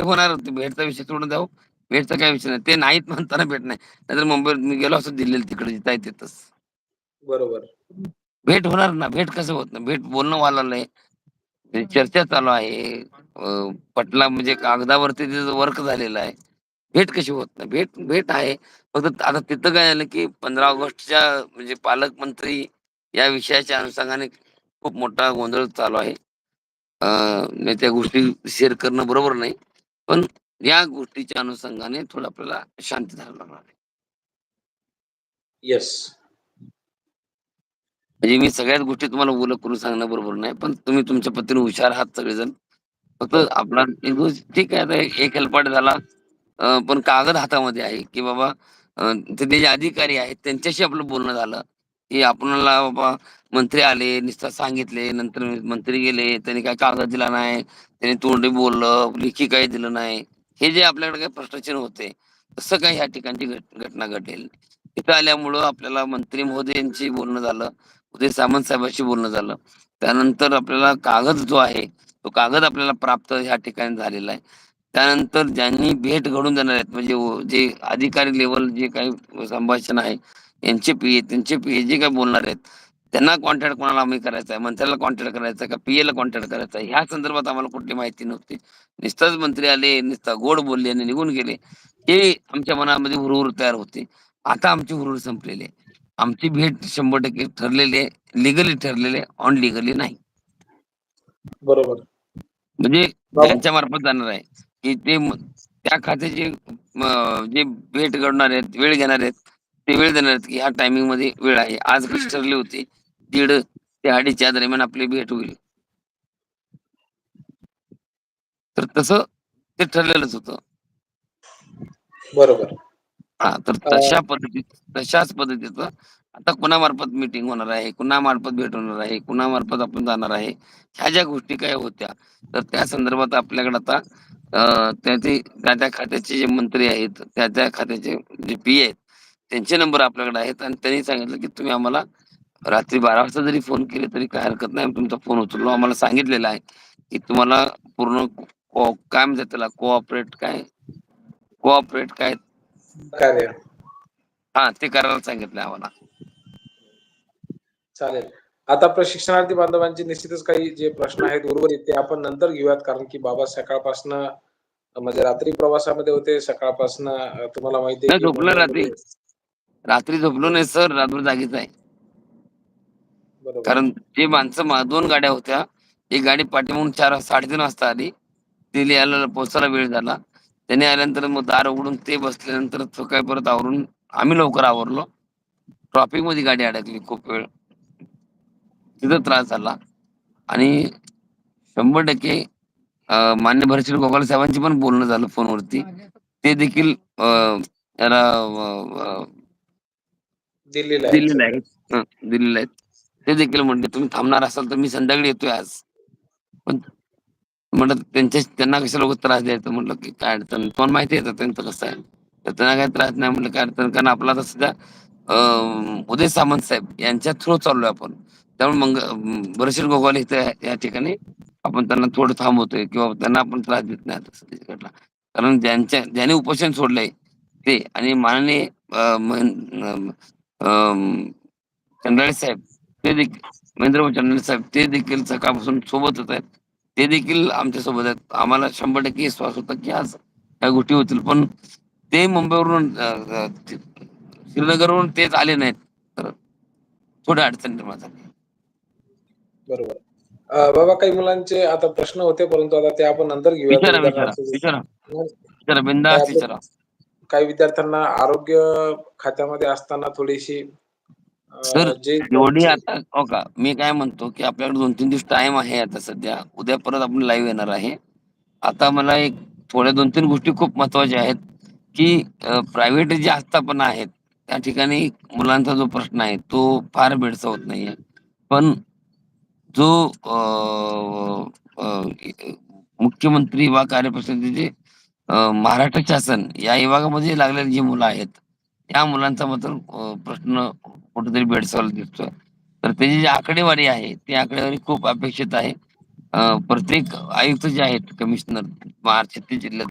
भेट होणार होती. भेटचा विषय सोडून हो. भेटचा काही विषय नाही. ते नाहीत म्हणताना भेट नाही. नाहीतर मुंबईत मी गेलो असतो दिल्लीला तिकडे जिथं आहे तिथंच. बरोबर. भेट होणार ना. भेट कसं होत नाही. भेट बोलणं लागलंय. ते चर्चा चालू आहे. पटला म्हणजे कागदावरती त्याचं वर्क झालेलं आहे. भेट कशी होत नाही. भेट भेट आहे. फक्त आता तिथं काय झालं, की 15 ऑगस्टच्या म्हणजे पालकमंत्री या विषयाच्या अनुषंगाने खूप मोठा गोंधळ चालू आहे. अ, नाही त्या गोष्टी शेअर करणं बरोबर नाही. पण या गोष्टीच्या अनुषंगाने थोडं आपल्याला शांत राहावं लागणार. येस. म्हणजे मी सगळ्याच गोष्टी तुम्हाला ओलं करून सांगणं बरोबर नाही. पण तुम्ही तुमच्या पद्धतीने हुशार आहात सगळेजण. फक्त. आपला ठीक आहे, आता एक हेलपाट झाला. पण कागद हातामध्ये आहे, की बाबा ते जे अधिकारी आहेत त्यांच्याशी आपलं बोलणं झालं, हे आपणाला बाबा मंत्री आले, निस्ता सांगितले, नंतर मंत्री गेले, त्यांनी काय कागद दिला नाही, त्यांनी तोंडी बोललं, लेखी काही दिलं नाही. हे जे आपल्याकडे काही भ्रष्टाचार होते, तसं काही ह्या ठिकाणची घटना घडेल. तिथं आल्यामुळं आपल्याला मंत्री महोदयांशी बोलणं झालं, उदय सामंत साहेबांशी बोलणं झालं. त्यानंतर आपल्याला कागद जो आहे, तो कागद आपल्याला प्राप्त ह्या ठिकाणी झालेला आहे. त्यानंतर ज्यांनी भेट घडून देणार आहेत, म्हणजे जे अधिकारी लेवल जे काही संभाषण आहे, यांचे पीए, त्यांचे पीए जे काही बोलणार आहेत, त्यांना कॉन्टॅक्ट कोणाला आम्ही करायचा आहे, मंत्र्याला कॉन्टॅक्ट करायचा का पीएला कॉन्टॅक्ट करायचा आहे, ह्या संदर्भात आम्हाला कुठली माहिती नव्हती. नुसताच मंत्री आले, नुसता गोड बोलले आणि निघून गेले. हे आमच्या मनामध्ये हुरहूर तयार होते. आता आमची हुरहूर संपलेली आहे. आमची भेट 100% ठरलेली आहे. लीगली ठरलेली ऑन लीगली नाही. बरोबर. म्हणजे बाबा ज्यांच्या मार्फत जाणार आहे, की ते त्या खात्याचे जे भेट घडवणार आहेत, वेळ घेणार आहेत, ते वेळ देणार आहेत, की ह्या टायमिंगमध्ये वेळ आहे. आज कशी ठरली होती 1:30 ते 2:30 या दरम्यान आपली भेट होईल. तर तसं ते ठरलेलंच होतं. बरोबर. हां, तर तशा पद्धतीत तशाच पद्धतीचं आता कुणामार्फत मीटिंग होणार आहे, कुणामार्फत भेट होणार आहे, कुणामार्फत आपण जाणार आहे, ह्या ज्या गोष्टी काही होत्या, तर त्या संदर्भात आपल्याकडे आता अ, त्याचे त्या-त्या खात्याचे जे मंत्री आहेत, त्या-त्या खात्याचे जे पीए आहेत, त्यांचे नंबर आपल्याकडे आहेत आणि त्यांनी सांगितलं, की तुम्ही आम्हाला रात्री 12 वाजता जरी फोन केले तरी काही हरकत नाही. तुमचा फोन उचललो. आम्हाला सांगितलेलं आहे, की तुम्हाला पूर्ण काय म्हणतात त्याला कोऑपरेट काय? कोऑपरेट काय? हां, ते करायला सांगितलंय आम्हाला. चालेल. आता प्रशिक्षणार्थी बांधवांचे निश्चितच काही जे प्रश्न आहेत उर्वरित ते आपण नंतर घेऊयात. कारण की बाबा सकाळपासनं म्हणजे रात्री प्रवासामध्ये होते. सकाळपासनं तुम्हाला माहिती रात्री. रात्री झोपलो नाही सर, रात्रभर जागीच आहे. कारण ते माणसं मा 2 गाड्या होत्या. एक गाडी पाठीमागून 4 3:30 वाजता आली. तिला यायला पोहोचायला वेळ झाला. त्याने आल्यानंतर मग दार उघडून ते बसल्यानंतर सकाळी परत आवरून आम्ही लवकर आवरलो. ट्रॉफिकमध्ये गाडी अडकली खूप वेळ. तिथं त्रास झाला आणि 100% अ, मान्य भरतसिंग गोगावले साहेबांची पण बोलणं झालं फोनवरती. ते देखील दिल्लीला दिल्लीला आहेत. दिल्लीला आहेत. ते देखील म्हणले "तुम्ही थांबणार असाल तर मी संध्याकाळी येतोय आज." पण म्हणत त्यांच्या त्यांना कशाला लोक त्रास द्यायचा म्हटलं, की काय अडचण नाही. तुम्हाला माहिती आहे आता त्यांचं कसं आहे. तर त्यांना काही त्रास नाही म्हटलं काय अडचण कारण आपला आता सध्या उदय सामंत साहेब यांच्या थ्रू चाललोय आपण. त्यामुळे मग अं, भरतसिंग गोगावले इथे या ठिकाणी आपण त्यांना थोडं थांबवतोय किंवा त्यांना आपण त्रास देत नाही आता कारण ज्यांच्या ज्याने उपोषण सोडलंय ते आणि माननीय अं, चंद्राळे साहेब ते देखील महेंद्र चंद्राळे साहेब ते देखील सकाळपासून सोबतच आहेत. ते देखील आमच्यासोबत आहेत. आम्हाला 100% विश्वास होता, की आज ह्या गोष्टी होतील. पण ते मुंबईवरून श्रीनगरवरून तेच आले नाहीत. तर थोड्या अडचण निर्माण झाली. बरोबर. बाबा काही मुलांचे आता प्रश्न होते, परंतु आता ते आपण नंतर घेऊयात. विचारा, विचारा, विचारा. मग विचारा काही विद्यार्थ्यांना आरोग्य खात्यामध्ये असताना थोडीशी सर जे एवढी आता हो का, मी काय म्हणतो, की आपल्याकडे 2-3 दिवस टाईम आहे आता सध्या. उद्या परत आपण लाईव्ह येणार आहे. आता मला एक थोड्या 2-3 गोष्टी खूप महत्त्वाच्या आहेत, की प्रायव्हेट जे आस्थापना आहेत, त्या ठिकाणी मुलांचा जो प्रश्न आहे, तो फार भेडसावत नाहीये. पण जो मुख्यमंत्री युवा कार्यपरिषदेचे अ, महाराष्ट्र शासन या विभागामध्ये लागलेली जी मुलं आहेत, त्या मुलांचा मात्र अ, प्रश्न कुठेतरी भेडसावला दिसतोय. तर त्याची जी आकडेवारी आहे, ती आकडेवारी खूप अपेक्षित आहे. अ, प्रत्येक आयुक्त जे आहेत, कमिशनर महाराष्ट्रातील छत्तीस जिल्ह्यात